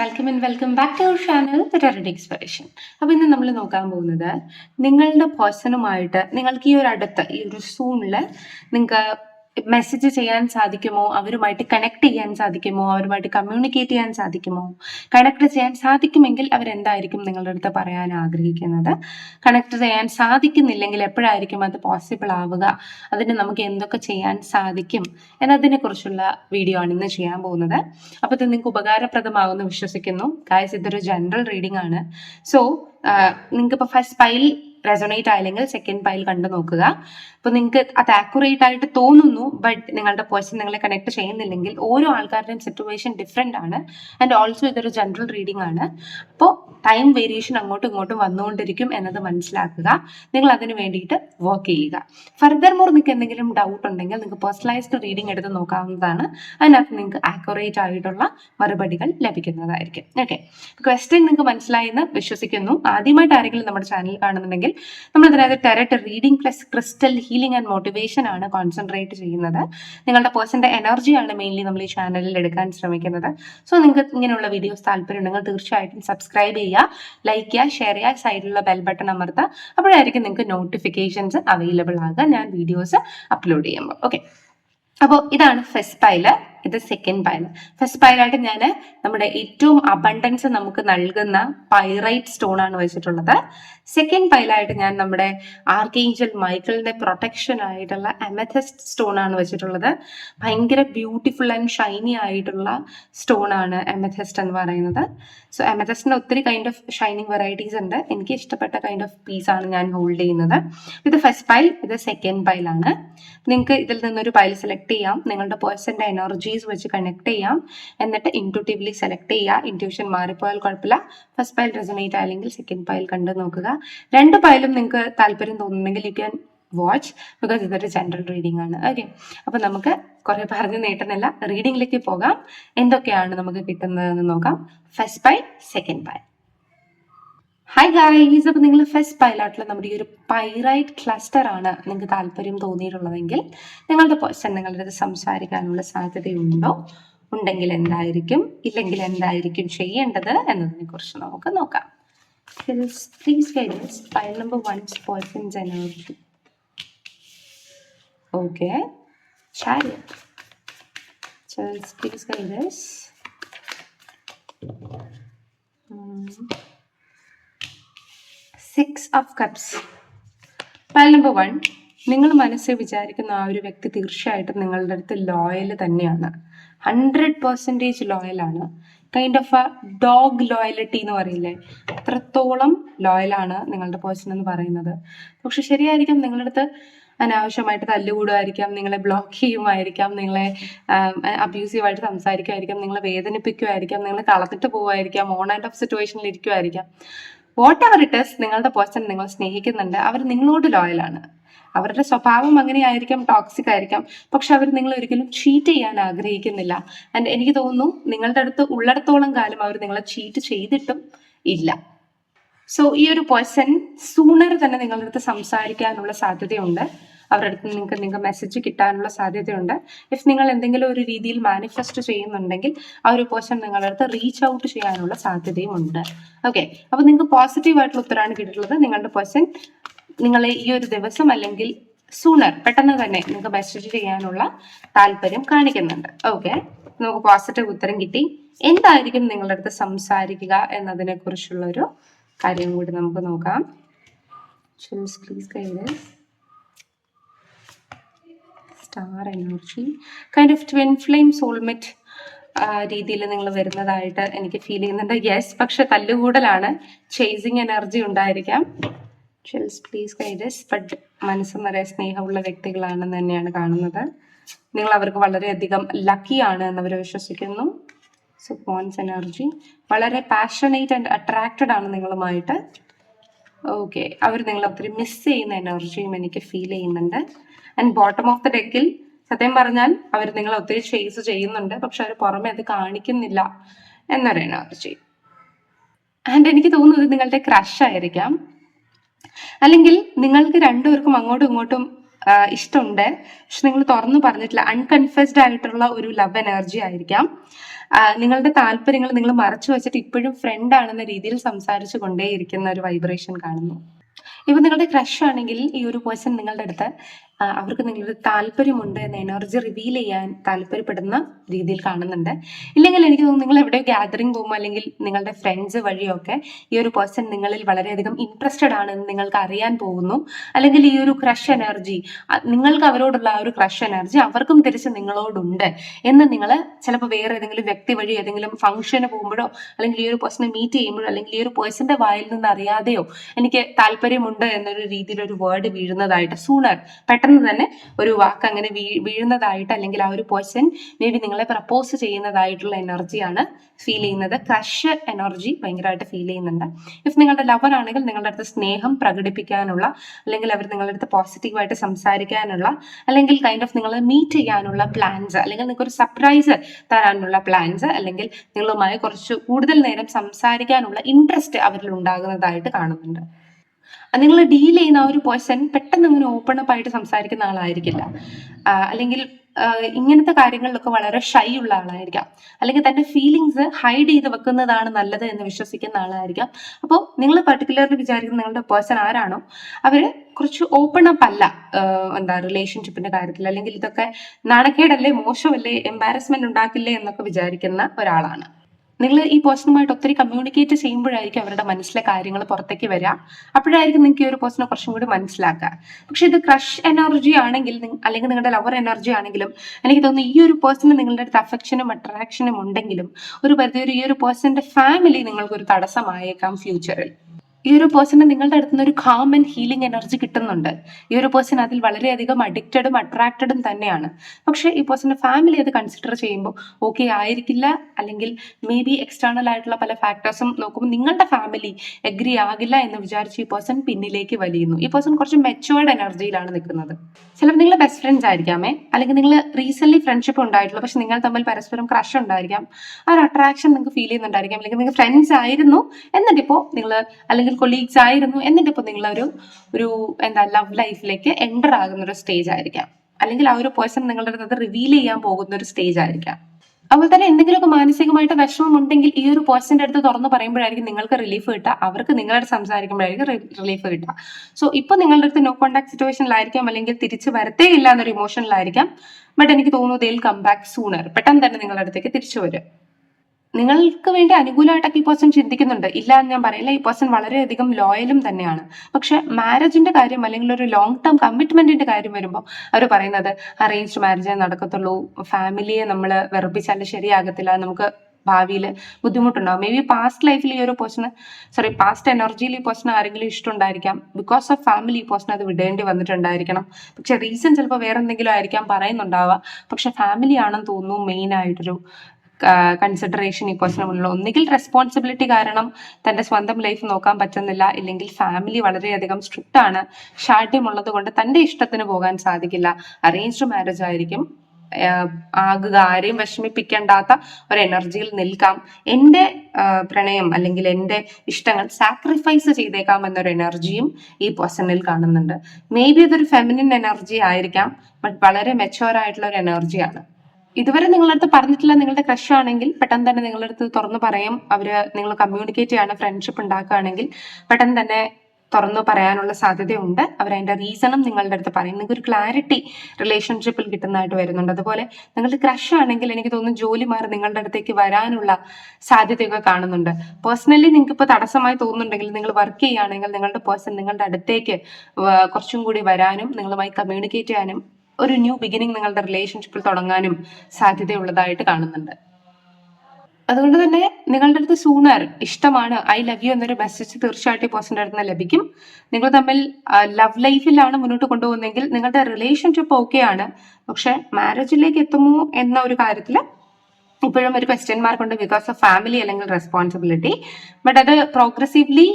Welcome and welcome back to our channel tarot exploration അപ്പോൾ ഇന്ന് നമ്മൾ നോക്കാൻ പോകുന്നത് നിങ്ങളുടെ പേഴ്സണുമായിട്ട് നിങ്ങൾക്ക് ഈ ഒരു അടുത്ത ഈ ഒരു സൂണിൽ നിങ്ങൾക്ക് മെസ്സേജ് ചെയ്യാൻ സാധിക്കുമോ? അവരുമായിട്ട് കണക്ട് ചെയ്യാൻ സാധിക്കുമോ? അവരുമായിട്ട് കമ്മ്യൂണിക്കേറ്റ് ചെയ്യാൻ സാധിക്കുമോ? കണക്ട് ചെയ്യാൻ സാധിക്കുമെങ്കിൽ അവരെന്തായിരിക്കും നിങ്ങളുടെ അടുത്ത് പറയാൻ ആഗ്രഹിക്കുന്നത്? കണക്ട് ചെയ്യാൻ സാധിക്കുന്നില്ലെങ്കിൽ എപ്പോഴായിരിക്കും അത് പോസിബിൾ ആവുക? അതിന് നമുക്ക് എന്തൊക്കെ ചെയ്യാൻ സാധിക്കും? എന്നതിനെ കുറിച്ചുള്ള വീഡിയോ ആണ് ഇന്ന് ചെയ്യാൻ പോകുന്നത്. അപ്പോൾ ഇത് നിങ്ങൾക്ക് ഉപകാരപ്രദമാകുമെന്ന് വിശ്വസിക്കുന്നു. കായസ് ഇതൊരു ജനറൽ റീഡിംഗ് ആണ്. സോ നിങ്ങൾക്ക് ഇപ്പോൾ ഫസ്റ്റ് പൈൽ റെസൊണേറ്റ് ആയില്ലെങ്കിൽ സെക്കൻഡ് പൈൽ കണ്ടു നോക്കുക. അപ്പോൾ നിങ്ങൾക്ക് അത് ആക്യുറേറ്റ് ആയിട്ട് തോന്നുന്നു ബട്ട് നിങ്ങളുടെ പേഴ്സൺ നിങ്ങളെ കണക്ട് ചെയ്യുന്നില്ലെങ്കിൽ ഓരോ ആൾക്കാരുടെയും സിറ്റുവേഷൻ ഡിഫറെന്റ് ആണ്. ആൻഡ് ഓൾസോ ഇതൊരു ജനറൽ റീഡിംഗ് ആണ്. അപ്പോൾ ടൈം വേരിയേഷൻ അങ്ങോട്ടും ഇങ്ങോട്ടും വന്നുകൊണ്ടിരിക്കും എന്നത് മനസ്സിലാക്കുക. നിങ്ങൾ അതിന് വേണ്ടിയിട്ട് വർക്ക് ചെയ്യുക. ഫർദർ മോർ നിങ്ങൾക്ക് എന്തെങ്കിലും ഡൗട്ട് ഉണ്ടെങ്കിൽ നിങ്ങൾക്ക് പേഴ്സണലൈസ്ഡ് റീഡിംഗ് എടുത്ത് നോക്കാവുന്നതാണ്. അതിനകത്ത് നിങ്ങൾക്ക് ആക്യുറേറ്റ് ആയിട്ടുള്ള മറുപടികൾ ലഭിക്കുന്നതായിരിക്കും. ഓക്കെ ക്വസ്റ്റ്യൻ നിങ്ങൾക്ക് മനസ്സിലായി എന്ന് വിശ്വസിക്കുന്നു. ആദ്യമായിട്ട് ആരെങ്കിലും നമ്മുടെ ചാനൽ കാണുന്നുണ്ടെങ്കിൽ നമ്മൾ ഇതിനകത്ത് tarot reading plus crystal healing and motivation ആണ് കോൺസെൻട്രേറ്റ് ചെയ്യുന്നത്. നിങ്ങളുടെ പേഴ്സന്റെ എനർജിയാണ് മെയിൻലി നമ്മൾ ഈ ചാനലിൽ എടുക്കാൻ ശ്രമിക്കുന്നത്. സോ നിങ്ങൾക്ക് ഇങ്ങനെയുള്ള വീഡിയോസ് താല്പര്യം ഉണ്ടെങ്കിൽ തീർച്ചയായിട്ടും സബ്സ്ക്രൈബ് ചെയ്യുക ലൈക്ക് ചെയ്യുക ഷെയർ ചെയ്യുക സൈഡിലുള്ള ബെൽ ബട്ടൺ അമർത്തുക. അപ്പോഴായിരിക്കും നിങ്ങൾക്ക് നോട്ടിഫിക്കേഷൻസ് അവൈലബിൾ ആകുക. ഞാൻ വീഡിയോസ് അപ്ലോഡ് ചെയ്യുമ്പോൾ. ഓക്കെ അപ്പോൾ ഇതാണ് ഫസ്റ്റ് പൈൽ ഇത് സെക്കൻഡ് പൈൽ ഫസ്റ്റ് പൈലായിട്ട് ഞാൻ നമ്മുടെ ഏറ്റവും അബണ്ടൻസ് നമുക്ക് നൽകുന്ന പൈറൈറ്റ് സ്റ്റോൺ ആണ് വെച്ചിട്ടുള്ളത്. സെക്കൻഡ് പയലായിട്ട് ഞാൻ നമ്മുടെ ആർക്കേഞ്ചൽ മൈക്കിളിന്റെ പ്രൊട്ടക്ഷൻ ആയിട്ടുള്ള അമഥസ്റ്റ് സ്റ്റോൺ ആണ് വെച്ചിട്ടുള്ളത്. ഭയങ്കര ബ്യൂട്ടിഫുൾ ആൻഡ് ഷൈനി ആയിട്ടുള്ള സ്റ്റോൺ ആണ് അമഥസ്റ്റ് എന്ന് പറയുന്നത്. സോ അമഥസ്റ്റിന് ഒത്തിരി കൈൻഡ് ഓഫ് ഷൈനിങ് വെറൈറ്റീസ് ഉണ്ട്. എനിക്ക് ഇഷ്ടപ്പെട്ട കൈൻഡ് ഓഫ് പീസ് ആണ് ഞാൻ ഹോൾഡ് ചെയ്യുന്നത്. ഇത് ഫസ്റ്റ് പൈൽ ഇത് സെക്കൻഡ് പൈലാണ് നിങ്ങൾക്ക് ഇതിൽ നിന്നൊരു പൈൽ സെലക്ട് ചെയ്യാം. നിങ്ങളുടെ പേഴ്സന്റെ എനർജീസ് വെച്ച് കണക്ട് ചെയ്യാം. എന്നിട്ട് ഇന്റുറ്റീവ്ലി സെലക്ട് ചെയ്യുക. ഇന്റ്യൂഷൻ മാറിപ്പോയാൽ കുഴപ്പമില്ല. ഫസ്റ്റ് പൈൽ റെസണേറ്റ് അല്ലെങ്കിൽ സെക്കൻഡ് പൈൽ കണ്ട് നോക്കുക. രണ്ട് പൈലും നിങ്ങൾക്ക് താല്പര്യം തോന്നുന്നെങ്കിൽ യു ക്യാൻ വാച്ച് ബിക്കോസ് ഇതൊരു ജനറൽ റീഡിംഗ് ആണ്. ഓക്കെ അപ്പൊ നമുക്ക് കുറെ പറഞ്ഞ് നീട്ടുന്നില്ല റീഡിംഗിലേക്ക് പോകാം. എന്തൊക്കെയാണ് നമുക്ക് കിട്ടുന്നതെന്ന് നോക്കാം. First pile second pile hi guys അപ്പോൾ നിങ്ങൾ ഫസ്റ്റ് പൈലോട്ടിൽ നമ്മുടെ ഈ ഒരു പൈറൈറ്റ് ക്ലസ്റ്റർ ആണ് നിങ്ങൾക്ക് താല്പര്യം തോന്നിയിട്ടുള്ളതെങ്കിൽ നിങ്ങളുടെ പേഴ്സൺ നിങ്ങളുടെ അടുത്ത് സംസാരിക്കാനുള്ള സാധ്യതയുണ്ടോ? ഉണ്ടെങ്കിൽ എന്തായിരിക്കും? ഇല്ലെങ്കിൽ എന്തായിരിക്കും ചെയ്യേണ്ടത് എന്നതിനെ കുറിച്ച് നമുക്ക് നോക്കാം. Please guidance pile number one okay six of cups pile number one നിങ്ങൾ മനസ്സിൽ വിചാരിക്കുന്ന ആ ഒരു വ്യക്തി തീർച്ചയായിട്ടും നിങ്ങളുടെ അടുത്ത് ലോയൽ തന്നെയാണ്. Hundred percentage ലോയലാണ് kind of a dog loyalty എന്ന് പറയില്ലേ? അത്രത്തോളം ലോയലാണ് നിങ്ങളുടെ പേഴ്സൺ എന്ന് പറയുന്നത്. പക്ഷെ ശരിയായിരിക്കും നിങ്ങളുടെ അടുത്ത് അനാവശ്യമായിട്ട് തല്ലുകൂടുമായിരിക്കാം നിങ്ങളെ ബ്ലോക്ക് ചെയ്യുമായിരിക്കാം നിങ്ങളെ അബ്യൂസീവായിട്ട് സംസാരിക്കുമായിരിക്കാം നിങ്ങളെ വേദനിപ്പിക്കുമായിരിക്കാം നിങ്ങളെ കളത്തിട്ട് പോകുമായിരിക്കാം ഓൺ ആൻഡ് ഓഫ് സിറ്റുവേഷനിൽ ഇരിക്കുമായിരിക്കാം. വാട്ട് എവർ ഇറ്റ് ഇസ് നിങ്ങളുടെ പേഴ്സൺ നിങ്ങൾ സ്നേഹിക്കുന്നുണ്ട് അവർ നിങ്ങളോട് ലോയലാണ് അവരുടെ സ്വഭാവം അങ്ങനെയായിരിക്കാം ടോക്സിക് ആയിരിക്കാം പക്ഷെ അവർ നിങ്ങൾ ഒരിക്കലും ചീറ്റ് ചെയ്യാൻ ആഗ്രഹിക്കുന്നില്ല. ആൻഡ് എനിക്ക് തോന്നുന്നു നിങ്ങളുടെ അടുത്ത് ഉള്ളിടത്തോളം കാലം അവർ നിങ്ങളെ ചീറ്റ് ചെയ്തിട്ടും ഇല്ല. സോ ഈ ഒരു പേഴ്സൺ സൂണർ തന്നെ നിങ്ങളുടെ അടുത്ത് സംസാരിക്കാനുള്ള സാധ്യതയുണ്ട്. അവരുടെ അടുത്ത് നിങ്ങൾക്ക് നിങ്ങൾക്ക് മെസ്സേജ് കിട്ടാനുള്ള സാധ്യതയുണ്ട്. ഇഫ് നിങ്ങൾ എന്തെങ്കിലും ഒരു രീതിയിൽ മാനിഫെസ്റ്റ് ചെയ്യുന്നുണ്ടെങ്കിൽ ആ ഒരു പേഴ്സൺ നിങ്ങളുടെ അടുത്ത് റീച്ച് ഔട്ട് ചെയ്യാനുള്ള സാധ്യതയും ഉണ്ട്. ഓക്കെ അപ്പോൾ നിങ്ങൾക്ക് പോസിറ്റീവ് ആയിട്ടുള്ള ഉത്തരമാണ് കിട്ടിയിട്ടുള്ളത്. നിങ്ങളുടെ പേഴ്സൺ നിങ്ങളെ ഈ ഒരു ദിവസം അല്ലെങ്കിൽ സൂണർ പെട്ടെന്ന് തന്നെ നിങ്ങൾക്ക് മെസ്സേജ് ചെയ്യാനുള്ള താല്പര്യം കാണിക്കുന്നുണ്ട്. ഓക്കെ നമുക്ക് പോസിറ്റീവ് ഉത്തരം കിട്ടി. എന്തായിരിക്കും നിങ്ങളുടെ അടുത്ത് സംസാരിക്കുക എന്നതിനെ കുറിച്ചുള്ള ഒരു കാര്യം കൂടി നമുക്ക് നോക്കാം. Star energy kind of twin flame soulmate രീതിയിൽ നിങ്ങൾ വരുന്നതായിട്ട് എനിക്ക് ഫീൽ ചെയ്യുന്നുണ്ട്. യെസ് പക്ഷെ തല്ലുകൂടലാണ്. ചേസിങ് എനർജി ഉണ്ടായിരിക്കാം. ഷെൽസ് പ്ലീസ് ഗൈഡസ് ബട്ട് മനസ്സ് നിറയെ സ്നേഹമുള്ള വ്യക്തികളാണെന്ന് തന്നെയാണ് കാണുന്നത്. നിങ്ങൾ അവർക്ക് വളരെയധികം ലക്കിയാണ് എന്നവർ വിശ്വസിക്കുന്നു. സോ പോൺസ് എനർജി വളരെ പാഷനേറ്റ് ആൻഡ് അട്രാക്റ്റഡ് ആണ് നിങ്ങളുമായിട്ട്. ഓക്കെ അവർ നിങ്ങളെ ഒത്തിരി മിസ് ചെയ്യുന്ന എനർജിയും എനിക്ക് ഫീൽ ചെയ്യുന്നുണ്ട്. ആൻഡ് ബോട്ടം ഓഫ് ദ ഡെക്കിൽ സത്യം പറഞ്ഞാൽ അവർ നിങ്ങളെ ഒത്തിരി ചേസ് ചെയ്യുന്നുണ്ട്. പക്ഷെ അവർ പുറമെ അത് കാണിക്കുന്നില്ല എന്നറിയണം അവർ ചെയ്യും. ആൻഡ് എനിക്ക് തോന്നുന്നത് നിങ്ങളുടെ ക്രഷ് ആയിരിക്കാം. അല്ലെങ്കിൽ നിങ്ങൾക്ക് രണ്ടുപേർക്കും അങ്ങോട്ടും ഇങ്ങോട്ടും ഇഷ്ടമുണ്ട്. പക്ഷെ നിങ്ങൾ തുറന്നു പറഞ്ഞിട്ടില്ല അൺകൺഫസ്ഡ് ആയിട്ടുള്ള ഒരു ലവ് എനർജി ആയിരിക്കാം. നിങ്ങളുടെ താല്പര്യങ്ങൾ നിങ്ങൾ മറച്ചു വെച്ചിട്ട് ഇപ്പോഴും ഫ്രണ്ട് ആണെന്ന രീതിയിൽ സംസാരിച്ചു കൊണ്ടേയിരിക്കുന്ന ഒരു വൈബ്രേഷൻ കാണുന്നു. ഇപ്പൊ നിങ്ങളുടെ ക്രഷ് ആണെങ്കിൽ ഈ ഒരു പേഴ്സൺ നിങ്ങളുടെ അടുത്ത് അവർക്ക് നിങ്ങളുടെ താല്പര്യമുണ്ട് എന്ന എനർജി റിവീൽ ചെയ്യാൻ താല്പര്യപ്പെടുന്ന രീതിയിൽ കാണുന്നുണ്ട്. ഇല്ലെങ്കിൽ എനിക്ക് തോന്നുന്നു നിങ്ങൾ എവിടെയോ ഗാദറിംഗ് പോകുമ്പോൾ അല്ലെങ്കിൽ നിങ്ങളുടെ ഫ്രണ്ട്സ് വഴിയൊക്കെ ഈ ഒരു പേഴ്സൺ നിങ്ങളിൽ വളരെയധികം ഇൻട്രസ്റ്റഡ് ആണെന്ന് നിങ്ങൾക്ക് അറിയാൻ പോകുന്നു. അല്ലെങ്കിൽ ഈ ഒരു ക്രഷ് എനർജി നിങ്ങൾക്ക് അവരോടുള്ള ആ ഒരു ക്രഷ് എനർജി അവർക്കും തിരിച്ച് നിങ്ങളോടുണ്ട് എന്ന് നിങ്ങൾ ചിലപ്പോൾ വേറെ ഏതെങ്കിലും വ്യക്തി വഴി ഏതെങ്കിലും ഫംഗ്ഷന് പോകുമ്പോഴോ അല്ലെങ്കിൽ ഈ ഒരു പേഴ്സണെ മീറ്റ് ചെയ്യുമ്പോഴോ അല്ലെങ്കിൽ ഈ ഒരു പേഴ്സന്റെ വായിൽ നിന്ന് അറിയാതെയോ എനിക്ക് താല്പര്യമുണ്ട് എന്നൊരു രീതിയിൽ ഒരു വേർഡ് വീഴുന്നതായിട്ട് സൂണർ പെട്ടെന്ന് തന്നെ ഒരു വാക്ക് അങ്ങനെ വീ- വീഴുന്നതായിട്ട് അല്ലെങ്കിൽ ആ ഒരു പേഴ്സൺ മേ ബി നിങ്ങളെ പ്രപ്പോസ് ചെയ്യുന്നതായിട്ടുള്ള എനർജിയാണ് ഫീൽ ചെയ്യുന്നത്. ക്രഷ് എനർജി ഭയങ്കരമായിട്ട് ഫീൽ ചെയ്യുന്നുണ്ട്. ഇഫ് നിങ്ങളുടെ ലവർ ആണെങ്കിൽ നിങ്ങളുടെ അടുത്ത് സ്നേഹം പ്രകടിപ്പിക്കാനുള്ള അല്ലെങ്കിൽ അവർ നിങ്ങളുടെ അടുത്ത് പോസിറ്റീവായിട്ട് സംസാരിക്കാനുള്ള അല്ലെങ്കിൽ കൈൻഡ് ഓഫ് നിങ്ങളെ മീറ്റ് ചെയ്യാനുള്ള പ്ലാൻസ് അല്ലെങ്കിൽ നിങ്ങൾക്ക് ഒരു സർപ്രൈസ് തരാനുള്ള പ്ലാൻസ് അല്ലെങ്കിൽ നിങ്ങളുമായി കുറച്ച് കൂടുതൽ നേരം സംസാരിക്കാനുള്ള ഇൻട്രസ്റ്റ് അവരിൽ ഉണ്ടാകുന്നതായിട്ട് കാണുന്നുണ്ട്. നിങ്ങൾ ഡീൽ ചെയ്യുന്ന ആ ഒരു പേഴ്സൺ പെട്ടെന്ന് അങ്ങനെ ഓപ്പൺ അപ്പ് ആയിട്ട് സംസാരിക്കുന്ന ആളായിരിക്കില്ല. അല്ലെങ്കിൽ ഇങ്ങനത്തെ കാര്യങ്ങളിലൊക്കെ വളരെ ഷൈ ഉള്ള ആളായിരിക്കാം. അല്ലെങ്കിൽ തന്റെ ഫീലിങ്സ് ഹൈഡ് ചെയ്ത് വെക്കുന്നതാണ് നല്ലത് എന്ന് വിശ്വസിക്കുന്ന ആളായിരിക്കാം. അപ്പോൾ നിങ്ങൾ പർട്ടിക്കുലർലി വിചാരിക്കുന്ന നിങ്ങളുടെ പേഴ്സൺ ആരാണോ അവർ കുറച്ച് ഓപ്പൺ അപ്പ് അല്ല. എന്താ റിലേഷൻഷിപ്പിന്റെ കാര്യത്തിൽ. അല്ലെങ്കിൽ ഇതൊക്കെ നാണക്കേടല്ലേ മോശമല്ലേ എംബാരസ്മെന്റ് ഉണ്ടാക്കില്ലേ എന്നൊക്കെ വിചാരിക്കുന്ന ഒരാളാണ്. നിങ്ങൾ ഈ പേഴ്സണുമായിട്ട് ഒത്തിരി കമ്മ്യൂണിക്കേറ്റ് ചെയ്യുമ്പോഴായിരിക്കും അവരുടെ മനസ്സിലെ കാര്യങ്ങൾ പുറത്തേക്ക് വരിക. അപ്പോഴായിരിക്കും നിങ്ങൾക്ക് ഈ ഒരു പേഴ്സണെ കുറച്ചും കൂടി മനസ്സിലാക്കുക. പക്ഷെ ഇത് ക്രഷ് എനർജി ആണെങ്കിൽ അല്ലെങ്കിൽ നിങ്ങളുടെ ലവർ എനർജി ആണെങ്കിലും എനിക്ക് തോന്നുന്നു ഈ ഒരു പേഴ്സണ് നിങ്ങളുടെ അടുത്ത് അഫെക്ഷനും അട്രാക്ഷനും ഉണ്ടെങ്കിലും ഒരു പരിധി ഒരു ഈ ഒരു പേഴ്സന്റെ ഫാമിലി നിങ്ങൾക്ക് ഒരു തടസ്സമായേക്കാം ഫ്യൂച്ചറിൽ ഈ ഒരു പേഴ്സണ് നിങ്ങളുടെ അടുത്ത് നിന്ന് ഒരു കാം ആൻഡ് ഹീലിംഗ് എനർജി കിട്ടുന്നുണ്ട്. ഈ ഒരു പേഴ്സൺ അതിൽ വളരെയധികം അഡിക്റ്റഡും അട്രാക്റ്റഡും തന്നെയാണ്. പക്ഷേ ഈ പേഴ്സന്റെ ഫാമിലി അത് കൺസിഡർ ചെയ്യുമ്പോൾ ഓക്കെ ആയിരിക്കില്ല. അല്ലെങ്കിൽ മേ ബി എക്സ്റ്റേണൽ ആയിട്ടുള്ള പല ഫാക്ടേഴ്സും നോക്കുമ്പോൾ നിങ്ങളുടെ ഫാമിലി എഗ്രി ആകില്ല എന്ന് വിചാരിച്ച് ഈ പേഴ്സൺ പിന്നിലേക്ക് വലിയുന്നു. ഈ പേഴ്സൺ കുറച്ച് മെച്ചുവേർഡ് എനർജിയിലാണ് നിൽക്കുന്നത്. ചിലപ്പോൾ നിങ്ങൾ ബെസ്റ്റ് ഫ്രണ്ട്സ് ആയിരിക്കാമേ. അല്ലെങ്കിൽ നിങ്ങൾ റീസെന്റ് ഫ്രണ്ട്ഷിപ്പ് ഉണ്ടായിട്ടുള്ളൂ. പക്ഷെ നിങ്ങൾ തമ്മിൽ പരസ്പരം ക്രഷ് ഉണ്ടായിരിക്കാം. ആ ഒരു അട്രാക്ഷൻ നിങ്ങൾക്ക് ഫീൽ ചെയ്യുന്നുണ്ടായിരിക്കാം. അല്ലെങ്കിൽ നിങ്ങൾ ഫ്രണ്ട്സ് ആയിരുന്നു. എന്നിട്ടിപ്പോൾ നിങ്ങൾ അല്ലെങ്കിൽ കൊളീഗ്സ് ആയിരുന്നു എന്നിട്ടിപ്പോൾ നിങ്ങൾ നിങ്ങളൊരു ഒരു എന്താ ലവ് ലൈഫിലേക്ക് എന്റർ ആകുന്ന ഒരു സ്റ്റേജ് ആയിരിക്കാം. അല്ലെങ്കിൽ ആ ഒരു പേഴ്സൺ നിങ്ങളുടെ അടുത്ത് റിവീൽ ചെയ്യാൻ പോകുന്ന ഒരു സ്റ്റേജ് ആയിരിക്കാം. അതുപോലെ തന്നെ എന്തെങ്കിലുമൊക്കെ മാനസികമായിട്ട് വിഷമം ഉണ്ടെങ്കിൽ ഈ ഒരു പേഴ്സന്റെ അടുത്ത് തുറന്ന് പറയുമ്പോഴായിരിക്കും നിങ്ങൾക്ക് റിലീഫ് കിട്ടുക. അവർക്ക് നിങ്ങളുടെ സംസാരിക്കുമ്പോഴായിരിക്കും റിലീഫ് കിട്ടുക. സോ ഇപ്പൊ നിങ്ങളുടെ അടുത്ത് നോ കോണ്ടാക്ട് സിറ്റുവേഷനിലായിരിക്കാം അല്ലെങ്കിൽ തിരിച്ച് വരത്തേ ഇല്ല എന്നൊരു ഇമോഷനിലായിരിക്കാം ബട്ട് എനിക്ക് തോന്നുന്നു ദേ കം ബാക്ക് സൂണർ പെട്ടെന്ന് തന്നെ നിങ്ങളുടെ അടുത്തേക്ക് തിരിച്ചു വരും. നിങ്ങൾക്ക് വേണ്ടി അനുകൂലമായിട്ടൊക്കെ ഈ പേഴ്സൺ ചിന്തിക്കുന്നുണ്ട്. ഇല്ല എന്ന് ഞാൻ പറയില്ല. ഈ പേഴ്സൺ വളരെയധികം ലോയലും തന്നെയാണ്. പക്ഷെ മാരേജിന്റെ കാര്യം അല്ലെങ്കിൽ ഒരു ലോങ് ടേം കമ്മിറ്റ്മെന്റിന്റെ കാര്യം വരുമ്പോൾ അവർ പറയുന്നത് അറേഞ്ച്ഡ് മാരേജേ നടക്കത്തുള്ളൂ. ഫാമിലിയെ നമ്മൾ വെറുപ്പിച്ചാൽ ശരിയാകത്തില്ല. നമുക്ക് ഭാവിയിൽ ബുദ്ധിമുട്ടുണ്ടാവും. മേ ബി പാസ്റ്റ് ലൈഫിൽ ഈ ഒരു പേഴ്സണ് സോറി പാസ്റ്റ് എനർജിയിൽ ഈ പേഴ്സൺ ആരെങ്കിലും ഇഷ്ടമുണ്ടായിരിക്കാം. ബിക്കോസ് ഓഫ് ഫാമിലി ഈ പേഴ്സൺ അത് വിടേണ്ടി വന്നിട്ടുണ്ടായിരിക്കണം. പക്ഷെ റീസൺ ചിലപ്പോൾ വേറെ എന്തെങ്കിലും ആയിരിക്കാം പറയുന്നുണ്ടാവുക പക്ഷെ ഫാമിലി ആണെന്ന് തോന്നുന്നു മെയിൻ ആയിട്ടൊരു കൺസിഡറേഷൻ ഈ മുന്നിൽ ഒന്നുകിൽ റെസ്പോൺസിബിലിറ്റി കാരണം തന്റെ സ്വന്തം ലൈഫ് നോക്കാൻ പറ്റുന്നില്ല ഇല്ലെങ്കിൽ ഫാമിലി വളരെയധികം സ്ട്രിക്റ്റ് ആണ് ഷാഠ്യമുള്ളത് കൊണ്ട് തന്റെ ഇഷ്ടത്തിന് പോകാൻ സാധിക്കില്ല. അറേഞ്ച്ഡ് മാരേജ് ആയിരിക്കും. ആകുക ആരെയും വിഷമിപ്പിക്കേണ്ടാത്ത ഒരു എനർജിയിൽ നിൽക്കാം. എന്റെ പ്രണയം അല്ലെങ്കിൽ എന്റെ ഇഷ്ടങ്ങൾ സാക്രിഫൈസ് ചെയ്തേക്കാം എന്നൊരു എനർജിയും ഈ പേഴ്സണിൽ കാണുന്നുണ്ട്. മേ ബി അതൊരു ഫെമിനിൻ എനർജി ആയിരിക്കാം ബട്ട് വളരെ മെച്ചുവർ ആയിട്ടുള്ള ഒരു എനർജിയാണ് ഇതുവരെ നിങ്ങളുടെ അടുത്ത് പറഞ്ഞിട്ടില്ല നിങ്ങളുടെ ക്രഷ് ആണെങ്കിൽ പെട്ടെന്ന് തന്നെ നിങ്ങളുടെ അടുത്ത് തുറന്നു പറയാം. അവർ നിങ്ങൾ കമ്മ്യൂണിക്കേറ്റ് ചെയ്യാണ് ഫ്രണ്ട്ഷിപ്പ് ഉണ്ടാക്കുകയാണെങ്കിൽ പെട്ടെന്ന് തന്നെ തുറന്നു പറയാനുള്ള സാധ്യതയുണ്ട്. അവർ അതിന്റെ റീസണും നിങ്ങളുടെ അടുത്ത് പറയും. നിങ്ങൾക്ക് ഒരു ക്ലാരിറ്റി റിലേഷൻഷിപ്പിൽ കിട്ടുന്നതായിട്ട് വരുന്നുണ്ട്. അതുപോലെ നിങ്ങളുടെ ക്രഷ് ആണെങ്കിൽ എനിക്ക് തോന്നുന്നു ജോലി മാറി നിങ്ങളുടെ അടുത്തേക്ക് വരാനുള്ള സാധ്യതയൊക്കെ കാണുന്നുണ്ട്. പേഴ്സണലി നിങ്ങൾക്ക് ഇപ്പോൾ തടസ്സമായി തോന്നുന്നുണ്ടെങ്കിൽ നിങ്ങൾ വർക്ക് ചെയ്യുകയാണെങ്കിൽ നിങ്ങളുടെ പേഴ്സൺ നിങ്ങളുടെ അടുത്തേക്ക് കുറച്ചും കൂടി വരാനും നിങ്ങളുമായി കമ്മ്യൂണിക്കേറ്റ് ചെയ്യാനും ഒരു ന്യൂ ബിഗിനിങ് നിങ്ങളുടെ റിലേഷൻഷിപ്പിൽ തുടങ്ങാനും സാധ്യതയുള്ളതായിട്ട് കാണുന്നുണ്ട്. അതുകൊണ്ട് തന്നെ നിങ്ങളുടെ അടുത്ത് സൂണർ ഇഷ്ടമാണ് ഐ ലവ് യു എന്നൊരു മെസ്സേജ് തീർച്ചയായിട്ടും ഈ പേഴ്സന്റെ അടുത്ത് നിന്ന് ലഭിക്കും. നിങ്ങൾ തമ്മിൽ ലവ് ലൈഫിലാണ് മുന്നോട്ട് കൊണ്ടുപോകുന്നതെങ്കിൽ നിങ്ങളുടെ റിലേഷൻഷിപ്പ് ഓക്കെയാണ് പക്ഷെ മാരേജിലേക്ക് എത്തുമോ എന്ന ഒരു കാര്യത്തിൽ ഇപ്പോഴും ഒരു ക്വസ്റ്റ്യൻ മാർക്ക് ഉണ്ട് ബിക്കോസ് ഓഫ് ഫാമിലി അല്ലെങ്കിൽ റെസ്പോൺസിബിലിറ്റി ബട്ട് അത് പ്രോഗ്രസീവ്ലി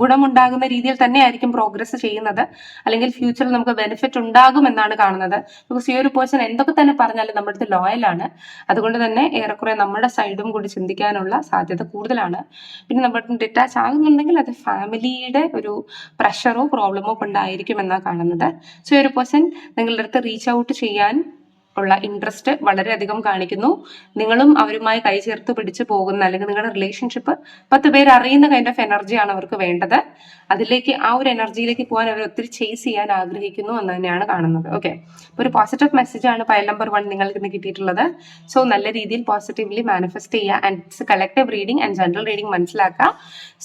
ഗുണമുണ്ടാകുന്ന രീതിയിൽ തന്നെ ആയിരിക്കും പ്രോഗ്രസ് ചെയ്യുന്നത്. അല്ലെങ്കിൽ ഫ്യൂച്ചറിൽ നമുക്ക് ബെനിഫിറ്റ് ഉണ്ടാകും എന്നാണ് കാണുന്നത്. ബിക്കോസ് ഈ ഒരു പേഴ്സൺ എന്തൊക്കെ തന്നെ പറഞ്ഞാലും നമ്മുടെ അടുത്ത് ലോയലാണ് അതുകൊണ്ട് തന്നെ ഏറെക്കുറെ നമ്മുടെ സൈഡും കൂടി ചിന്തിക്കാനുള്ള സാധ്യത കൂടുതലാണ്. പിന്നെ നമ്മുടെ ഡിറ്റാച്ച് ആകുന്നുണ്ടെങ്കിൽ അത് ഫാമിലിയുടെ ഒരു പ്രഷറോ പ്രോബ്ലമോ കൊണ്ടായിരിക്കും എന്നാണ് കാണുന്നത്. സോ ഈ ഒരു പേഴ്സൺ നിങ്ങളുടെ അടുത്ത് റീച്ച് ഔട്ട് ചെയ്യാൻ ഉള്ള ഇൻട്രസ്റ്റ് വളരെയധികം കാണിക്കുന്നു. നിങ്ങളും അവരുമായി കൈ ചേർത്ത് പിടിച്ച് പോകുന്ന അല്ലെങ്കിൽ നിങ്ങളുടെ റിലേഷൻഷിപ്പ് പത്ത് പേര് അറിയുന്ന കൈൻഡ് ഓഫ് എനർജിയാണ് അവർക്ക് വേണ്ടത്. അതിലേക്ക് ആ ഒരു എനർജിയിലേക്ക് പോകാൻ അവർ ഒത്തിരി ചേസ് ചെയ്യാൻ ആഗ്രഹിക്കുന്നു എന്ന് തന്നെയാണ് കാണുന്നത്. ഓക്കെ ഒരു പോസിറ്റീവ് മെസ്സേജ് ആണ് ഫയൽ നമ്പർ വൺ നിങ്ങൾക്ക് ഇന്ന് കിട്ടിയിട്ടുള്ളത്. സോ നല്ല രീതിയിൽ പോസിറ്റീവ്ലി മാനിഫെസ്റ്റ് ചെയ്യുക and it's collective reading and general reading മനസ്സിലാക്കുക.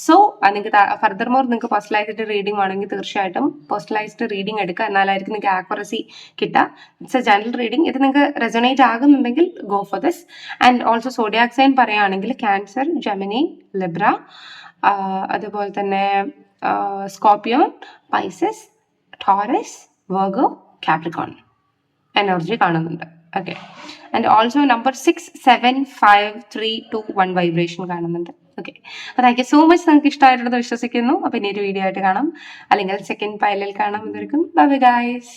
സോ നിങ്ങൾക്ക് ഫർദർ മോർ നിങ്ങൾക്ക് പേഴ്സണലൈസ്ഡ് റീഡിംഗ് ആണെങ്കിൽ തീർച്ചയായിട്ടും പേഴ്സണലൈസ്ഡ് റീഡിംഗ് എടുക്കുക. എന്നാലായിരിക്കും നിങ്ങൾക്ക് ആക്യുറസി കിട്ടുക. ഇറ്റ്സ് എ ജനറൽ റീഡിംഗ് ഇത് നിങ്ങൾക്ക് resonate ആകുന്നുണ്ടെങ്കിൽ go for this and also zodiac sign പറയുകയാണെങ്കിൽ ക്യാൻസർ ജെമിനി ലിബ്ര അതുപോലെ തന്നെ Scorpion Pisces Taurus Virgo Capricorn energy കാണുന്നുണ്ട്. Okay and also number six seven five three two one vibration കാണുന്നുണ്ട്. Okay അപ്പോൾ thank you so much നിങ്ങൾക്ക് ഇഷ്ടമായിട്ടുള്ളത് വിശ്വസിക്കുന്നു. അപ്പോൾ ഇനി ഒരു വീഡിയോ ആയിട്ട് കാണാം. അല്ലെങ്കിൽ സെക്കൻഡ് പൈലിൽ കാണാം. എന്നിരിക്കും bye guys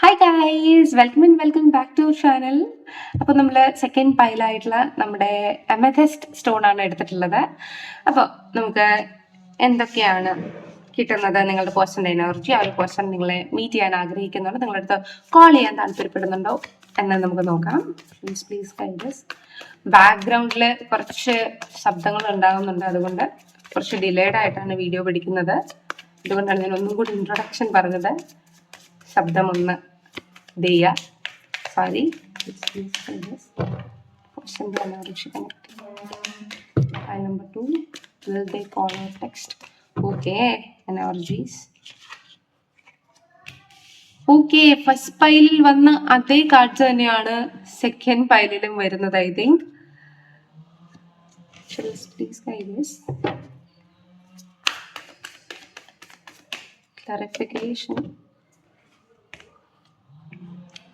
hi guys welcome and welcome back to channel അപ്പോൾ നമ്മൾ സെക്കൻഡ് പൈലായിട്ടുള്ള നമ്മുടെ എമഥെസ്റ്റ് സ്റ്റോൺ ആണ് എടുത്തിട്ടുള്ളത്. അപ്പോൾ നമുക്ക് എന്തൊക്കെയാണ് കിട്ടുന്നത്? നിങ്ങളുടെ പേഴ്സന്റെ എനർജി ആ ഒരു പേഴ്സൺ നിങ്ങളെ മീറ്റ് ചെയ്യാൻ ആഗ്രഹിക്കുന്നുണ്ടോ. നിങ്ങളുടെ അടുത്ത് കോൾ ചെയ്യാൻ താല്പര്യപ്പെടുന്നുണ്ടോ? എന്ന് നമുക്ക് നോക്കാം. പ്ലീസ് പ്ലീസ് ഗൈഡസ് ബാക്ക്ഗ്രൗണ്ടിൽ കുറച്ച് ശബ്ദങ്ങൾ ഉണ്ടാകുന്നുണ്ട് അതുകൊണ്ട് കുറച്ച് ഡിലേഡ് ആയിട്ടാണ് വീഡിയോ പിടിക്കുന്നത്. അതുകൊണ്ടാണ് ഞാൻ ഒന്നും കൂടി ഇൻട്രൊഡക്ഷൻ പറഞ്ഞത്. ശബ്ദം ദയ്യ. Sorry File number two, will they call or text? Okay, energies. Okay first പൈലിൽ വന്ന അതേ കാർഡ്സ് തന്നെയാണ് സെക്കൻഡ് പൈലിലും വരുന്നത് I think please guide us clarification.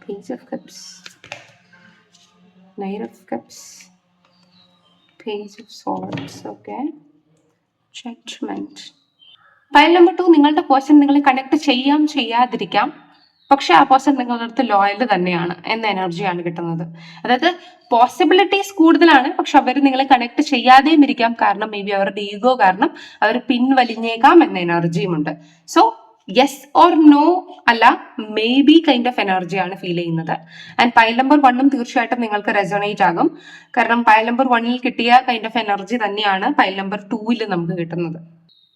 Page of cups. Knight of cups. Page of swords okay. Judgment. File number two നിങ്ങളുടെ person നിങ്ങളെ connect ചെയ്യാം ചെയ്യാതിരിക്കാം. പക്ഷെ ആ പേഴ്സൺ നിങ്ങളുടെ അടുത്ത് ലോയൽ തന്നെയാണ് എന്ന എനർജിയാണ് കിട്ടുന്നത്. അതായത് പോസിബിലിറ്റീസ് കൂടുതലാണ് പക്ഷെ അവർ നിങ്ങളെ കണക്ട് ചെയ്യാതെയും ഇരിക്കാം. കാരണം മേ ബി അവരുടെ ഈഗോ കാരണം അവർ പിൻവലിഞ്ഞേക്കാം എന്ന എനർജിയും ഉണ്ട്. സോ യെസ് ഓർ നോ അല്ല മേ ബി കൈൻഡ് ഓഫ് എനർജിയാണ് ഫീൽ ചെയ്യുന്നത്. ആൻഡ് പൈൽ നമ്പർ വണ്ണും തീർച്ചയായിട്ടും നിങ്ങൾക്ക് റെസോണേറ്റ് ആകും. കാരണം പൈൽ നമ്പർ വണ്ണിൽ കിട്ടിയ കൈൻഡ് ഓഫ് എനർജി തന്നെയാണ് പൈൽ നമ്പർ ടൂവിൽ നമുക്ക് കിട്ടുന്നത്.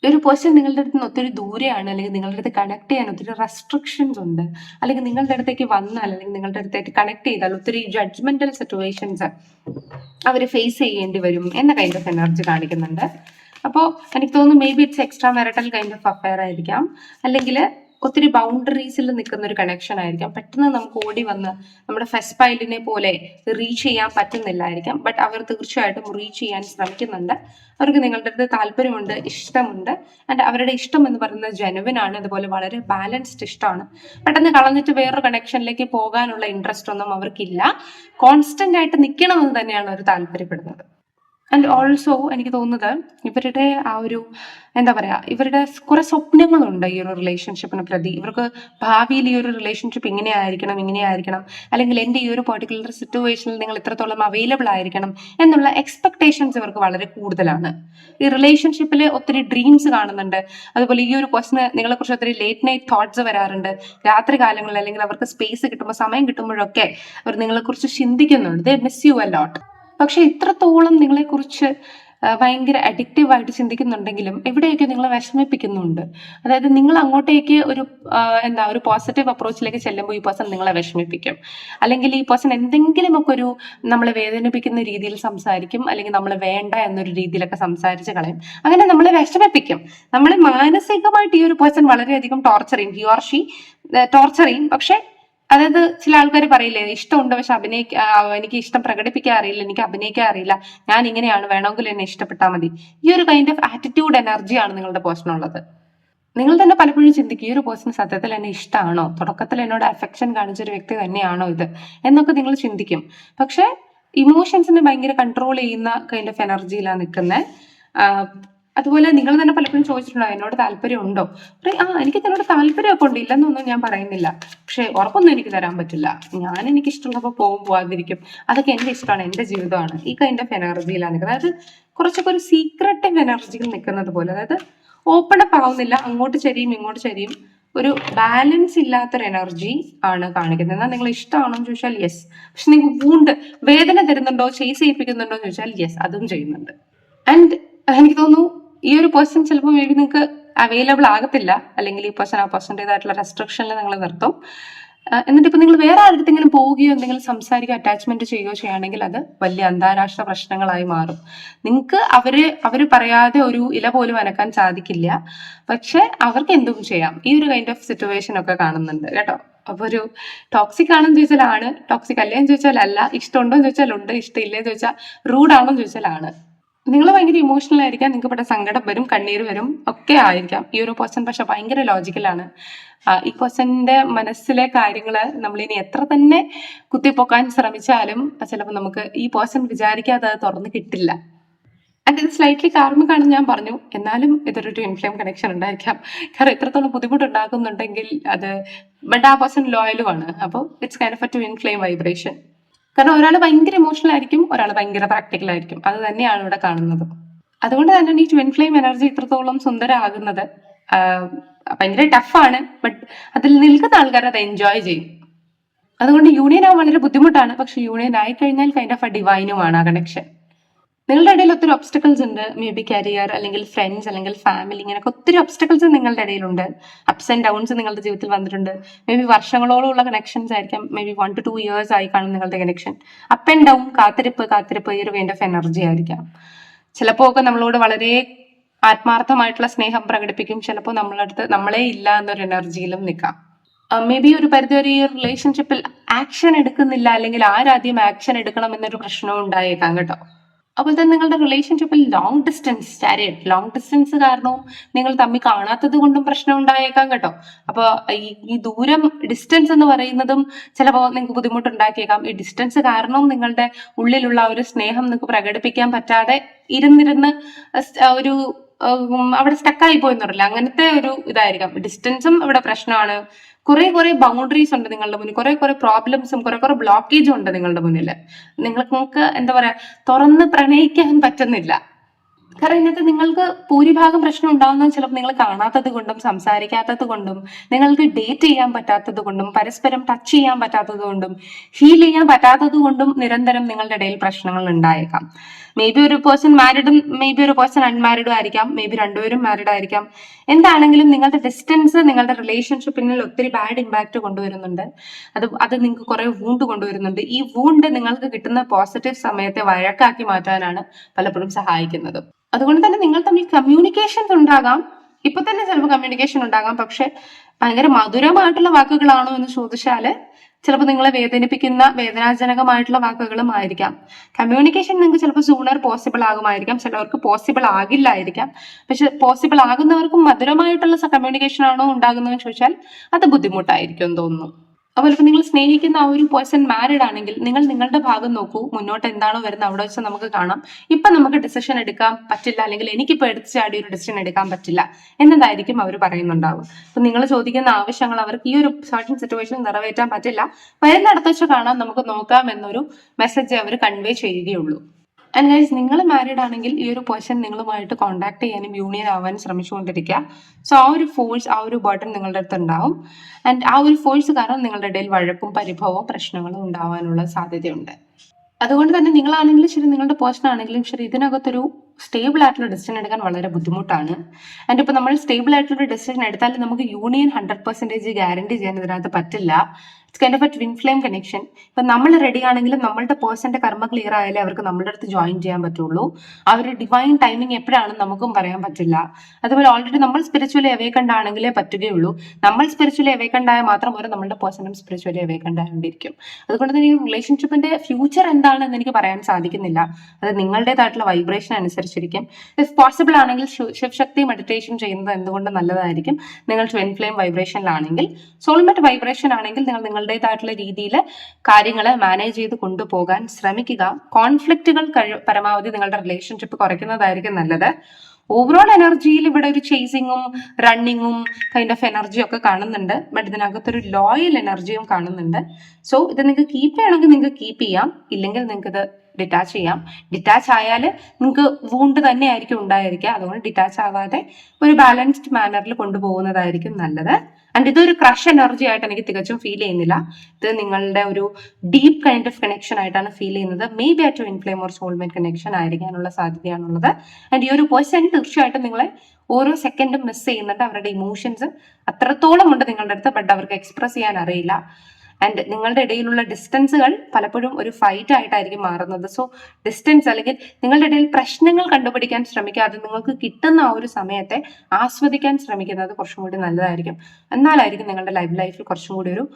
ഒരു പേഴ്സൺ നിങ്ങളുടെ അടുത്ത് നിന്ന് ഒത്തിരി ദൂരെയാണ് അല്ലെങ്കിൽ നിങ്ങളുടെ അടുത്ത് കണക്ട് ചെയ്യാൻ ഒത്തിരി റെസ്ട്രിക്ഷൻസ് ഉണ്ട് അല്ലെങ്കിൽ നിങ്ങളുടെ അടുത്തേക്ക് വന്നാൽ അല്ലെങ്കിൽ നിങ്ങളുടെ അടുത്തേക്ക് കണക്ട് ചെയ്താൽ ഒത്തിരി ജഡ്ജ്മെന്റൽ സിറ്റുവേഷൻസ് അവർ ഫേസ് ചെയ്യേണ്ടി വരും എന്ന കൈൻഡ് ഓഫ് എനർജി കാണിക്കുന്നുണ്ട്. അപ്പോൾ എനിക്ക് തോന്നുന്നു maybe it's extra marital kind of affair ആയിരിക്കാം. അല്ലെങ്കിൽ ഒത്തിരി ബൗണ്ടറീസിൽ നിൽക്കുന്ന ഒരു കണക്ഷൻ ആയിരിക്കാം. പെട്ടെന്ന് നമുക്ക് ഓടി വന്ന് നമ്മുടെ ഫസ്റ്റ് പൈലിനെ പോലെ റീച്ച് ചെയ്യാൻ പറ്റുന്നില്ലായിരിക്കാം. ബട്ട് അവർ തീർച്ചയായിട്ടും റീച്ച് ചെയ്യാൻ ശ്രമിക്കുന്നുണ്ട്. അവർക്ക് നിങ്ങളുടെ അടുത്ത് താല്പര്യമുണ്ട് ഇഷ്ടമുണ്ട്. ആൻഡ് അവരുടെ ഇഷ്ടം എന്ന് പറയുന്നത് ജനുവിൻ ആണ്. അതുപോലെ വളരെ ബാലൻസ്ഡ് ഇഷ്ടമാണ്. പെട്ടെന്ന് കളഞ്ഞിട്ട് വേറൊരു കണക്ഷനിലേക്ക് പോകാനുള്ള ഇൻട്രസ്റ്റ് ഒന്നും അവർക്കില്ല. കോൺസ്റ്റന്റ് ആയിട്ട് നിൽക്കണമെന്ന് തന്നെയാണ് അവർ താല്പര്യപ്പെടുന്നത്. ആൻഡ് ഓൾസോ എനിക്ക് തോന്നുന്നത് ഇവരുടെ ആ ഒരു എന്താ പറയാ ഇവരുടെ കുറെ സ്വപ്നങ്ങളുണ്ട് ഈ ഒരു റിലേഷൻഷിപ്പിനെ പ്രതി. ഇവർക്ക് ഭാവിയിൽ ഈ ഒരു റിലേഷൻഷിപ്പ് ഇങ്ങനെ ആയിരിക്കണം ഇങ്ങനെ ആയിരിക്കണം. അല്ലെങ്കിൽ എന്റെ ഈ ഒരു പെർട്ടിക്കുലർ സിറ്റുവേഷനിൽ നിങ്ങൾ ഇത്രത്തോളം അവൈലബിൾ ആയിരിക്കണം എന്നുള്ള എക്സ്പെക്ടേഷൻസ് ഇവർക്ക് വളരെ കൂടുതലാണ്. ഈ റിലേഷൻഷിപ്പിൽ ഒത്തിരി ഡ്രീംസ് കാണുന്നുണ്ട്. അതുപോലെ ഈ ഒരു ക്വസ്റ്റിന് നിങ്ങളെ കുറിച്ച് ഒത്തിരി ലേറ്റ് നൈറ്റ് തോട്ട്സ് വരാറുണ്ട്. രാത്രി കാലങ്ങളിൽ അല്ലെങ്കിൽ അവർക്ക് സ്പേസ് കിട്ടുമ്പോൾ സമയം കിട്ടുമ്പോഴൊക്കെ അവർ നിങ്ങളെക്കുറിച്ച് ചിന്തിക്കുന്നുണ്ട്. They miss you a lot പക്ഷെ ഇത്രത്തോളം നിങ്ങളെക്കുറിച്ച് കുറിച്ച് ഭയങ്കര അഡിക്റ്റീവ് ആയിട്ട് ചിന്തിക്കുന്നുണ്ടെങ്കിലും എവിടെയൊക്കെ നിങ്ങളെ വിഷമിപ്പിക്കുന്നുണ്ട്? അതായത് നിങ്ങൾ അങ്ങോട്ടേക്ക് ഒരു എന്താ ഒരു പോസിറ്റീവ് അപ്രോച്ചിലേക്ക് ചെല്ലുമ്പോൾ ഈ പേഴ്സൺ നിങ്ങളെ വിഷമിപ്പിക്കും. അല്ലെങ്കിൽ ഈ പേഴ്സൺ എന്തെങ്കിലുമൊക്കെ ഒരു നമ്മളെ വേദനിപ്പിക്കുന്ന രീതിയിൽ സംസാരിക്കും അല്ലെങ്കിൽ നമ്മൾ വേണ്ട എന്നൊരു രീതിയിലൊക്കെ സംസാരിച്ച് കളയും. അങ്ങനെ നമ്മളെ വിഷമിപ്പിക്കും. നമ്മൾ മാനസികമായിട്ട് ഈ ഒരു പേഴ്സൺ വളരെയധികം ടോർച്ചർ ചെയ്യും ഹി ഓർ ഷീ പക്ഷെ അതായത് ചില ആൾക്കാർ പറയില്ലേ ഇഷ്ടമുണ്ട് പക്ഷെ അഭിനയിക്കാ എനിക്ക് ഇഷ്ടം പ്രകടിപ്പിക്കാൻ അറിയില്ല എനിക്ക് അഭിനയിക്കാൻ അറിയില്ല. ഞാൻ ഇങ്ങനെയാണ് വേണമെങ്കിൽ എന്നെ ഇഷ്ടപ്പെട്ടാൽ മതി. ഈ ഒരു കൈൻഡ് ഓഫ് ആറ്റിറ്റ്യൂഡ് എനർജിയാണ് നിങ്ങളുടെ പേഴ്സണുള്ളത് നിങ്ങൾ തന്നെ പലപ്പോഴും ചിന്തിക്കും ഈ ഒരു പേഴ്സൺ സത്യത്തിൽ എന്നെ ഇഷ്ടമാണോ തുടക്കത്തിൽ എന്നോട് അഫെക്ഷൻ കാണിച്ച ഒരു വ്യക്തി തന്നെയാണോ ഇത്? എന്നൊക്കെ നിങ്ങൾ ചിന്തിക്കും. പക്ഷെ ഇമോഷൻസിനെ ഭയങ്കര കൺട്രോൾ ചെയ്യുന്ന കൈൻഡ് ഓഫ് എനർജിയിലാണ് നിൽക്കുന്നത് അതുപോലെ നിങ്ങൾ തന്നെ പലപ്പോഴും ചോദിച്ചിട്ടുണ്ടോ എന്നോട് താല്പര്യം ഉണ്ടോ? ആ എനിക്ക് എന്നോട് താല്പര്യമൊക്കെ ഉണ്ട് ഇല്ലെന്നൊന്നും ഞാൻ പറയുന്നില്ല. പക്ഷേ ഉറപ്പൊന്നും എനിക്ക് തരാൻ പറ്റില്ല. ഞാൻ എനിക്ക് ഇഷ്ടമുള്ളപ്പോൾ പോകും പോകാതിരിക്കും അതൊക്കെ എന്റെ ഇഷ്ടമാണ് എന്റെ ജീവിതമാണ്. ഈ കൈൻഡ് ഓഫ് എനർജിയിലാണ് നിൽക്കുന്നത്. അതായത് കുറച്ചൊക്കെ ഒരു സീക്രട്ടീവ് എനർജിയിൽ നിൽക്കുന്നത് പോലെ അതായത് ഓപ്പൺ അപ്പ് ആവുന്നില്ല അങ്ങോട്ട് ചരിയും ഇങ്ങോട്ട് ചരിയും. ഒരു ബാലൻസ് ഇല്ലാത്തൊരു എനർജി ആണ് കാണിക്കുന്നത്. എന്നാൽ നിങ്ങൾ ഇഷ്ടമാണോ എന്ന് ചോദിച്ചാൽ യെസ് പക്ഷെ നിങ്ങൾക്ക് വൂണ്ട് വേദന തരുന്നുണ്ടോ ചേസ് ചെയ്യിപ്പിക്കുന്നുണ്ടോ എന്ന് ചോദിച്ചാൽ യെസ് അതും ചെയ്യുന്നുണ്ട്. ആൻഡ് എനിക്ക് തോന്നുന്നു ഈ ഒരു പേഴ്സൺ ചിലപ്പോൾ മേ ബി നിങ്ങൾക്ക് അവൈലബിൾ ആകത്തില്ല. അല്ലെങ്കിൽ ഈ പേഴ്സൺ ആ പേഴ്സന്റേതായിട്ടുള്ള റെസ്ട്രിക്ഷനിൽ നിങ്ങൾ നിർത്തും. എന്നിട്ട് ഇപ്പൊ നിങ്ങൾ വേറെ ആരുടെങ്കിലും പോവുകയോ എന്തെങ്കിലും സംസാരിക്കുകയോ അറ്റാച്ച്മെന്റ് ചെയ്യുകയോ ചെയ്യുകയാണെങ്കിൽ അത് വലിയ അന്താരാഷ്ട്ര പ്രശ്നങ്ങളായി മാറും. നിങ്ങൾക്ക് അവർ അവർ പറയാതെ ഒരു ഇല പോലും അനക്കാൻ സാധിക്കില്ല. പക്ഷെ അവർക്ക് എന്തും ചെയ്യാം. ഈ ഒരു കൈൻഡ് ഓഫ് സിറ്റുവേഷൻ ഒക്കെ കാണുന്നുണ്ട് കേട്ടോ. അപ്പൊ ഒരു ടോക്സിക് ആണെന്ന് ചോദിച്ചാൽ ആണ്. ടോക്സിക് അല്ലേന്ന് ചോദിച്ചാൽ അല്ല. ഇഷ്ടമുണ്ടോ എന്ന് ചോദിച്ചാൽ ഉണ്ട്. ഇഷ്ടമില്ലേ ചോദിച്ചാൽ റൂഡ് ആണോ എന്ന് ചോദിച്ചാൽ ആണ്. നിങ്ങൾ ഭയങ്കര ഇമോഷണൽ ആയിരിക്കാം. നിങ്ങൾക്ക് പെട്ട സങ്കടം വരും കണ്ണീർ വരും. ഒക്കെ ആയിരിക്കാം. ഈ ഒരു പേഴ്സൺ പക്ഷെ ഭയങ്കര ലോജിക്കലാണ് ഈ പേഴ്സന്റെ മനസ്സിലെ കാര്യങ്ങൾ നമ്മൾ ഇനി എത്ര തന്നെ കുത്തിപ്പൊക്കാൻ ശ്രമിച്ചാലും ചിലപ്പോൾ നമുക്ക് ഈ പേഴ്സൺ വിചാരിക്കാതെ അത് തുറന്ന് കിട്ടില്ല. ആൻഡ് ഇത് സ്ലൈറ്റ്ലി കാർമികാണ് ഞാൻ പറഞ്ഞു. എന്നാലും ഇതൊരു ട്വിൻ ഫ്ലെയിം കണക്ഷൻ ഉണ്ടായിരിക്കാം. കാരണം എത്രത്തോളം ബുദ്ധിമുട്ടുണ്ടാക്കുന്നുണ്ടെങ്കിൽ അത് ബട്ട് ആ പേഴ്സൺ ലോയലുമാണ് അപ്പോൾ it's kind of a twin flame vibration കാരണം ഒരാൾ ഭയങ്കര ഇമോഷണൽ ആയിരിക്കും ഒരാൾ ഭയങ്കര പ്രാക്ടിക്കൽ ആയിരിക്കും. അത് തന്നെയാണ് ഇവിടെ കാണുന്നത്. അതുകൊണ്ട് തന്നെ ഈ ട്വിൻ ഫ്ലെയിം എനർജി ഇത്രത്തോളം സുന്ദരമാകുന്നത് ഭയങ്കര ടഫാണ് ബട്ട് അതിൽ നിൽക്കുന്ന ആൾക്കാർ അത് എൻജോയ് ചെയ്യും. അതുകൊണ്ട് യൂണിയൻ ആവാൻ വളരെ ബുദ്ധിമുട്ടാണ് പക്ഷെ യൂണിയൻ ആയി കഴിഞ്ഞാൽ കൈൻഡ് ഓഫ് ആ ഡിവൈനുമാണ് ആ കണക്ഷൻ നിങ്ങളുടെ ഇടയിൽ ഒത്തിരി ഒബ്സ്റ്റക്കിൾസ് ഉണ്ട്. മേ ബി കരിയർ അല്ലെങ്കിൽ ഫ്രണ്ട്സ് അല്ലെങ്കിൽ ഫാമിലി ഇങ്ങനെയൊക്കെ ഒത്തിരി ഒബ്സ്റ്റക്കിൾസ് നിങ്ങളുടെ ഇടയിലുണ്ട്. അപ്സ് ആൻഡ് ഡൗൺസ് നിങ്ങളുടെ ജീവിതത്തിൽ വന്നിട്ടുണ്ട്. മേ ബി വർഷങ്ങളോളം ഉള്ള കണക്ഷൻസ് ആയിരിക്കാം. Maybe one two two years ആയി കാണും നിങ്ങളുടെ കണക്ഷൻ അപ്പ് ആൻഡ് ഡൗൺ കാത്തിരിപ്പ് കാത്തിരിപ്പ് ഈ ഒരു വേണ്ട ഓഫ് എനർജി ആയിരിക്കാം. ചിലപ്പോൾ ഒക്കെ നമ്മളോട് വളരെ ആത്മാർത്ഥമായിട്ടുള്ള സ്നേഹം പ്രകടിപ്പിക്കും. ചിലപ്പോൾ നമ്മളടുത്ത് നമ്മളെ ഇല്ല എന്നൊരു എനർജിയിലും നിൽക്കാം. മേ ബി ഒരു പരിധി ഈ റിലേഷൻഷിപ്പിൽ ആക്ഷൻ എടുക്കുന്നില്ല അല്ലെങ്കിൽ ആരാദ്യം ആക്ഷൻ എടുക്കണം എന്നൊരു പ്രശ്നവും ഉണ്ടായേക്കാം കേട്ടോ. അപ്പോൾ തന്നെ നിങ്ങളുടെ റിലേഷൻഷിപ്പിൽ long distance chariot long distance കാരണവും നിങ്ങൾ തമ്മിൽ കാണാത്തത് കൊണ്ടും പ്രശ്നം ഉണ്ടായേക്കാം കേട്ടോ. അപ്പോൾ ഈ ദൂരം ഡിസ്റ്റൻസ് എന്ന് പറയുന്നതും ചിലപ്പോൾ നിങ്ങൾക്ക് ബുദ്ധിമുട്ടുണ്ടാക്കിയേക്കാം ഈ ഡിസ്റ്റൻസ് കാരണവും നിങ്ങളുടെ ഉള്ളിലുള്ള ഒരു സ്നേഹം നിങ്ങൾക്ക് പ്രകടിപ്പിക്കാൻ പറ്റാതെ ഇരുന്നിരുന്ന് ഒരു അവിടെ സ്റ്റക്കായി പോയെന്ന് പറയില്ല? അങ്ങനത്തെ ഒരു ഇതായിരിക്കാം. ഡിസ്റ്റൻസും ഇവിടെ പ്രശ്നമാണ്. കുറെ കുറെ ബൗണ്ടറീസ് ഉണ്ട് നിങ്ങളുടെ മുന്നിൽ. കുറെ കുറെ പ്രോബ്ലംസും കുറെ കുറെ ബ്ലോക്കേജും ഉണ്ട് നിങ്ങളുടെ മുന്നിൽ നിങ്ങൾക്ക് എന്താ പറയാ തുറന്ന് പ്രണയിക്കാൻ പറ്റുന്നില്ല. കാരണം ഇന്നത്തെ നിങ്ങൾക്ക് ഭൂരിഭാഗം പ്രശ്നം ഉണ്ടാവുന്നത് ചിലപ്പോൾ നിങ്ങൾ കാണാത്തത് കൊണ്ടും സംസാരിക്കാത്തത് കൊണ്ടും നിങ്ങൾക്ക് ഡേറ്റ് ചെയ്യാൻ പറ്റാത്തത് കൊണ്ടും പരസ്പരം ടച്ച് ചെയ്യാൻ പറ്റാത്തത് കൊണ്ടും ഹീൽ ചെയ്യാൻ പറ്റാത്തത് കൊണ്ടും നിരന്തരം നിങ്ങളുടെ ഇടയിൽ പ്രശ്നങ്ങൾ ഉണ്ടായേക്കാം. മേ ബി ഒരു പേഴ്സൺ മാരിഡും മേ ബി ഒരു പേഴ്സൺ അൺമാരിഡും ആയിരിക്കാം. മേ ബി രണ്ടുപേരും മാരിഡ് ആയിരിക്കാം. എന്താണെങ്കിലും നിങ്ങളുടെ ഡിസ്റ്റൻസ് നിങ്ങളുടെ റിലേഷൻഷിപ്പിനിൽ ഒത്തിരി ബാഡ് ഇമ്പാക്റ്റ് കൊണ്ടുവരുന്നുണ്ട്. അത് അത് നിങ്ങൾക്ക് കുറെ വൂണ്ട് കൊണ്ടുവരുന്നുണ്ട്. ഈ വൂണ്ട് നിങ്ങൾക്ക് കിട്ടുന്ന പോസിറ്റീവ് സമയത്തെ വഴക്കാക്കി മാറ്റാനാണ് പലപ്പോഴും സഹായിക്കുന്നത്. അതുകൊണ്ട് തന്നെ നിങ്ങൾ തമ്മിൽ കമ്മ്യൂണിക്കേഷൻസ് ഉണ്ടാകാം. ഇപ്പൊ തന്നെ ചിലപ്പോൾ കമ്മ്യൂണിക്കേഷൻ ഉണ്ടാകാം. പക്ഷെ ഭയങ്കര മധുരമായിട്ടുള്ള വാക്കുകളാണോ എന്ന് ചോദിച്ചാൽ ചിലപ്പോൾ നിങ്ങളെ വേദനിപ്പിക്കുന്ന വേദനാജനകമായിട്ടുള്ള വാക്കുകളും ആയിരിക്കാം. കമ്മ്യൂണിക്കേഷൻ നിങ്ങൾക്ക് ചിലപ്പോൾ സൂണർ പോസിബിൾ ആകുമായിരിക്കാം. ചിലവർക്ക് പോസിബിൾ ആകില്ലായിരിക്കാം. പക്ഷെ പോസിബിൾ ആകുന്നവർക്കും മധുരമായിട്ടുള്ള കമ്മ്യൂണിക്കേഷൻ ആണോ ഉണ്ടാകുന്നതെന്ന് ചോദിച്ചാൽ അത് ബുദ്ധിമുട്ടായിരിക്കും തോന്നുന്നു. അതുപോലെ ഇപ്പം നിങ്ങൾ സ്നേഹിക്കുന്ന ആ ഒരു പേഴ്സൺ മാരിഡ് ആണെങ്കിൽ നിങ്ങൾ നിങ്ങളുടെ ഭാഗം നോക്കൂ മുന്നോട്ട് എന്താണോ വരുന്നത് അവിടെ വെച്ച് നമുക്ക് കാണാം. ഇപ്പൊ നമുക്ക് ഡിസിഷൻ എടുക്കാൻ പറ്റില്ല അല്ലെങ്കിൽ എനിക്കിപ്പോ എടുത്ത് ചാടി ഒരു ഡിസിഷൻ എടുക്കാൻ പറ്റില്ല എന്നതായിരിക്കും അവർ പറയുന്നുണ്ടാവും അപ്പൊ നിങ്ങൾ ചോദിക്കുന്ന ആവശ്യങ്ങൾ അവർക്ക് ഈ ഒരു സർട്ടൻ സിറ്റുവേഷൻ നിറവേറ്റാൻ പറ്റില്ല. വരുന്നിടത്ത് വെച്ച് കാണാം നമുക്ക് നോക്കാം എന്നൊരു മെസ്സേജ് അവർ കൺവേ ചെയ്യുകയുള്ളൂ. ആൻഡ് ഗൈസ് നിങ്ങൾ മാരീഡ് ആണെങ്കിൽ ഈ ഒരു പേഴ്സൺ നിങ്ങളുമായിട്ട് കോൺടാക്ട് ചെയ്യാനും യൂണിയൻ ആവാനും ശ്രമിച്ചുകൊണ്ടിരിക്കുക. സോ ആ ഒരു ഫോഴ്സ് ആ ഒരു ബട്ടൺ നിങ്ങളുടെ അടുത്ത് ഉണ്ടാവും. ആൻഡ് ആ ഒരു ഫോഴ്സ് കാരണം നിങ്ങളുടെ ഇടയിൽ വഴക്കും പരിഭവവും പ്രശ്നങ്ങളും ഉണ്ടാവാനുള്ള സാധ്യതയുണ്ട്. അതുകൊണ്ട് തന്നെ നിങ്ങളാണെങ്കിലും ശരി നിങ്ങളുടെ പേഴ്സൺ ആണെങ്കിലും ശരി ഇതിനകത്തൊരു സ്റ്റേബിൾ ആയിട്ടുള്ള ഡെസിഷൻ എടുക്കാൻ വളരെ ബുദ്ധിമുട്ടാണ്. ആൻഡ് ഇപ്പൊ നമ്മൾ സ്റ്റേബിൾ ആയിട്ടുള്ള ഡെസിഷൻ എടുത്താൽ നമുക്ക് യൂണിയൻ ഹൺഡ്രഡ് പെർസെന്റേജ് ഗ്യാരണ്ടി ചെയ്യാൻ ഇതിനകത്ത് പറ്റില്ല. It's kind of a twin flame connection ഇപ്പൊ നമ്മൾ റെഡി ആണെങ്കിലും നമ്മളുടെ പേഴ്സന്റെ കർമ്മ ക്ലിയർ ആയാലേ അവർക്ക് നമ്മളുടെ അടുത്ത് ജോയിൻ ചെയ്യാൻ പറ്റുള്ളൂ. ആ ഒരു ഡിവൈൻ ടൈമിംഗ് എപ്പോഴാണെന്ന് നമുക്കും പറയാൻ പറ്റില്ല. അതുപോലെ ഓൾറെഡി നമ്മൾ സ്പിരിച്വലി അവേക്കണ്ട് പറ്റുകയുള്ളൂ. നമ്മൾ സ്പിരിച്വലി അവേക്കണ്ട് മാത്രം ഒരു നമ്മളുടെ പേഴ്സണും സ്പിരിച്വലി അവേക്കണ്ട് ആയതുകൊണ്ടിരിക്കും അതുകൊണ്ട് തന്നെ ഈ റിലേഷൻഷിപ്പിന്റെ ഫ്യൂച്ചർ എന്താണെന്ന് എനിക്ക് പറയാൻ സാധിക്കുന്നില്ല. അത് നിങ്ങളുടേതായിട്ടുള്ള വൈബ്രേഷൻ അനുസരിച്ചിരിക്കും. ഇഫ് പോസിബിൾ ആണെങ്കിൽ ശിവ- ശിവശക്തി മെഡിറ്റേഷൻ ചെയ്യുന്നത് എന്തുകൊണ്ട് നല്ലതായിരിക്കും? നിങ്ങൾ ട്വൻ ഫ്ലെയിം വൈബ്രേഷനിലാണെങ്കിൽ സോൾമെറ്റ് വൈബ്രേഷൻ ആണെങ്കിൽ നിങ്ങൾ നിങ്ങളുടേതായിട്ടുള്ള രീതിയിൽ കാര്യങ്ങൾ മാനേജ് ചെയ്ത് കൊണ്ടുപോകാൻ ശ്രമിക്കുക. കോൺഫ്ലിക്റ്റുകൾ പരമാവധി നിങ്ങളുടെ റിലേഷൻഷിപ്പ് കുറയ്ക്കുന്നതായിരിക്കും നല്ലത്. ഓവറോൾ എനർജിയിൽ ഇവിടെ ഒരു ചേസിങ്ങും റണ്ണിങ്ങും കൈൻഡ് ഓഫ് എനർജിയും ഒക്കെ കാണുന്നുണ്ട്. ബട്ട് ഇതിനകത്തൊരു ലോയൽ എനർജിയും കാണുന്നുണ്ട്. സോ ഇത് നിങ്ങൾക്ക് കീപ്പ് ചെയ്യണമെങ്കിൽ നിങ്ങൾക്ക് കീപ്പ് ചെയ്യാം. ഇല്ലെങ്കിൽ നിങ്ങൾക്ക് ഇത് ഡിറ്റാച്ച് ചെയ്യാം. ഡിറ്റാച്ച് ആയാൽ നിങ്ങൾക്ക് വൂണ്ട് തന്നെ ആയിരിക്കും ഉണ്ടായിരിക്കുക. അതുകൊണ്ട് ഡിറ്റാച്ച് ആവാതെ ഒരു ബാലൻസ്ഡ് മാനറിൽ കൊണ്ടുപോകുന്നതായിരിക്കും നല്ലത്. ആൻഡ് ഇതൊരു ക്രഷ് എനർജി ആയിട്ട് എനിക്ക് തികച്ചും ഫീൽ ചെയ്യുന്നില്ല. ഇത് നിങ്ങളുടെ ഒരു ഡീപ്പ് കൈൻഡ് ഓഫ് കണക്ഷൻ ആയിട്ടാണ് ഫീൽ ചെയ്യുന്നത്. May be a twin flame or soulmate connection ആയിരിക്കാനുള്ള സാധ്യതയാണുള്ളത്. ആൻഡ് ഈ ഒരു പേഴ്സൺ തീർച്ചയായിട്ടും നിങ്ങളെ ഓരോ സെക്കൻഡും മിസ് ചെയ്യുന്നുണ്ട്. അവരുടെ ഇമോഷൻസ് അത്രത്തോളം ഉണ്ട് നിങ്ങളുടെ അടുത്ത് ബട്ട് അവർക്ക് എക്സ്പ്രസ് ചെയ്യാൻ അറിയില്ല. ആൻഡ് നിങ്ങളുടെ ഇടയിലുള്ള ഡിസ്റ്റൻസുകൾ പലപ്പോഴും ഒരു ഫൈറ്റ് ആയിട്ടായിരിക്കും മാറുന്നത്. സോ ഡിസ്റ്റൻസ് അല്ലെങ്കിൽ നിങ്ങളുടെ ഇടയിൽ പ്രശ്നങ്ങൾ കണ്ടുപിടിക്കാൻ ശ്രമിക്കാതെ നിങ്ങൾക്ക് കിട്ടുന്ന ആ ഒരു സമയത്തെ ആസ്വദിക്കാൻ ശ്രമിക്കുന്നത് കുറച്ചും കൂടി നല്ലതായിരിക്കും. എന്നാലായിരിക്കും നിങ്ങളുടെ ലൈഫ് ലൈഫിൽ കുറച്ചും കൂടി ഒരു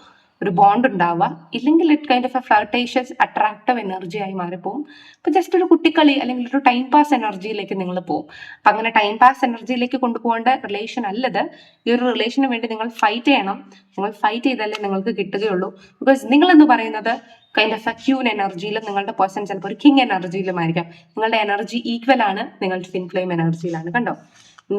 ഒരു ബോണ്ട് ഉണ്ടാവുക. ഇല്ലെങ്കിൽ it kind of a flirtatious attractive energy ആയി മാറിപ്പോവും. അപ്പോൾ ജസ്റ്റ് ഒരു കുട്ടിക്കളി അല്ലെങ്കിൽ ഒരു ടൈം പാസ് എനർജിയിലേക്ക് നിങ്ങൾ പോകും അപ്പൊ അങ്ങനെ ടൈം പാസ് എനർജിയിലേക്ക് കൊണ്ടുപോകേണ്ട റിലേഷൻ അല്ലത്. ഈ ഒരു റിലേഷന് വേണ്ടി നിങ്ങൾ ഫൈറ്റ് ചെയ്യണം. നിങ്ങൾ ഫൈറ്റ് ചെയ്താലേ നിങ്ങൾക്ക് കിട്ടുകയുള്ളൂ. ബിക്കോസ് നിങ്ങൾ എന്ന് പറയുന്നത് കൈൻഡ് ഓഫ് എ ക്യൂൻ എനർജിയിലും നിങ്ങളുടെ പേഴ്സൺ ചിലപ്പോൾ ഒരു കിങ് എനർജിയിലും ആയിരിക്കാം നിങ്ങളുടെ എനർജി ഈക്വൽ ആണ്. നിങ്ങളുടെ ഫിൻ ഫ്ലെയിം എനർജിയിലാണ് കണ്ടോ?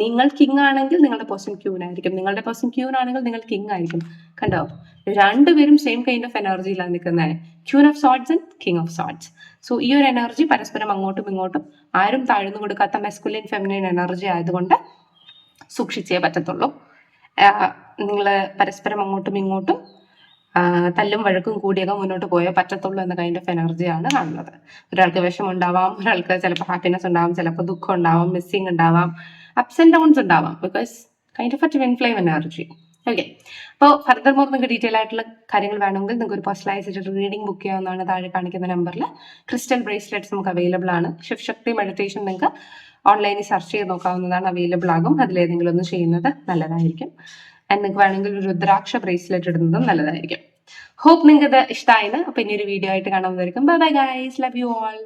നിങ്ങൾ കിങ് ആണെങ്കിൽ നിങ്ങളുടെ പേഴ്സൺ ക്യൂൻ ആയിരിക്കും. നിങ്ങളുടെ പേഴ്സൺ ക്യൂൻ ആണെങ്കിൽ നിങ്ങൾ കിങ് ആയിരിക്കും. കണ്ടോ? രണ്ടുപേരും സെയിം കൈൻഡ് ഓഫ് എനർജിയിലാണ് നിൽക്കുന്നത് queen of swords and king of swords so ഈ ഒരു എനർജി പരസ്പരം അങ്ങോട്ടും ഇങ്ങോട്ടും ആരും താഴ്ന്നു കൊടുക്കാത്ത മെസ്കുലിൻ ഫെമിനിൻ എനർജി ആയതുകൊണ്ട് സൂക്ഷിച്ചേ പറ്റത്തുള്ളൂ. നിങ്ങൾ പരസ്പരം അങ്ങോട്ടും ഇങ്ങോട്ടും തല്ലും വഴക്കും കൂടിയൊക്കെ മുന്നോട്ട് പോയേ പറ്റത്തുള്ളൂ എന്ന കൈൻഡ് ഓഫ് എനർജിയാണ് കാണുന്നത്. ഒരാൾക്ക് വിഷമം ഉണ്ടാവാം ഒരാൾക്ക് ചിലപ്പോൾ ഹാപ്പിനെസ് ഉണ്ടാവാം ചിലപ്പോൾ ദുഃഖം ഉണ്ടാവാം മിസ്സിങ് ഉണ്ടാവാം അപ്സ് ആൻഡ് ഡൗൺസ് ഉണ്ടാവാം. Because kind of twin flame energy okay അപ്പോൾ ഫർദർ മോർ നിങ്ങൾക്ക് ഡീറ്റെയിൽ ആയിട്ടുള്ള കാര്യങ്ങൾ വേണമെങ്കിൽ നിങ്ങൾക്ക് ഒരു പേഴ്സണലൈസ്ഡ് റീഡിംഗ് ബുക്ക് ചെയ്യാവുന്നതാണ് താഴെ കാണിക്കുന്ന നമ്പറിൽ ക്രിസ്റ്റൽ ബ്രേസ്ലെറ്റ്സ് നമുക്ക് അവൈലബിൾ ആണ്. ശിവശക്തി മെഡിറ്റേഷൻ നിങ്ങൾക്ക് ഓൺലൈനിൽ സെർച്ച് ചെയ്ത് നോക്കാവുന്നതാണ് അവൈലബിൾ ആകും. അതിലേതെങ്കിലും ഒന്ന് ചെയ്യുന്നത് നല്ലതായിരിക്കും. ആൻഡ് നിങ്ങൾക്ക് വേണമെങ്കിൽ ഒരു രുദ്രാക്ഷ ബ്രേസ്ലെറ്റ് ഇടുന്നതും നല്ലതായിരിക്കും. ഹോപ്പ് നിങ്ങൾക്ക് ഇത് ഇഷ്ടമായിരുന്നു അപ്പൊ ഇനി ഒരു വീഡിയോ ആയിട്ട് കാണാൻ വരും bye bye guys love you all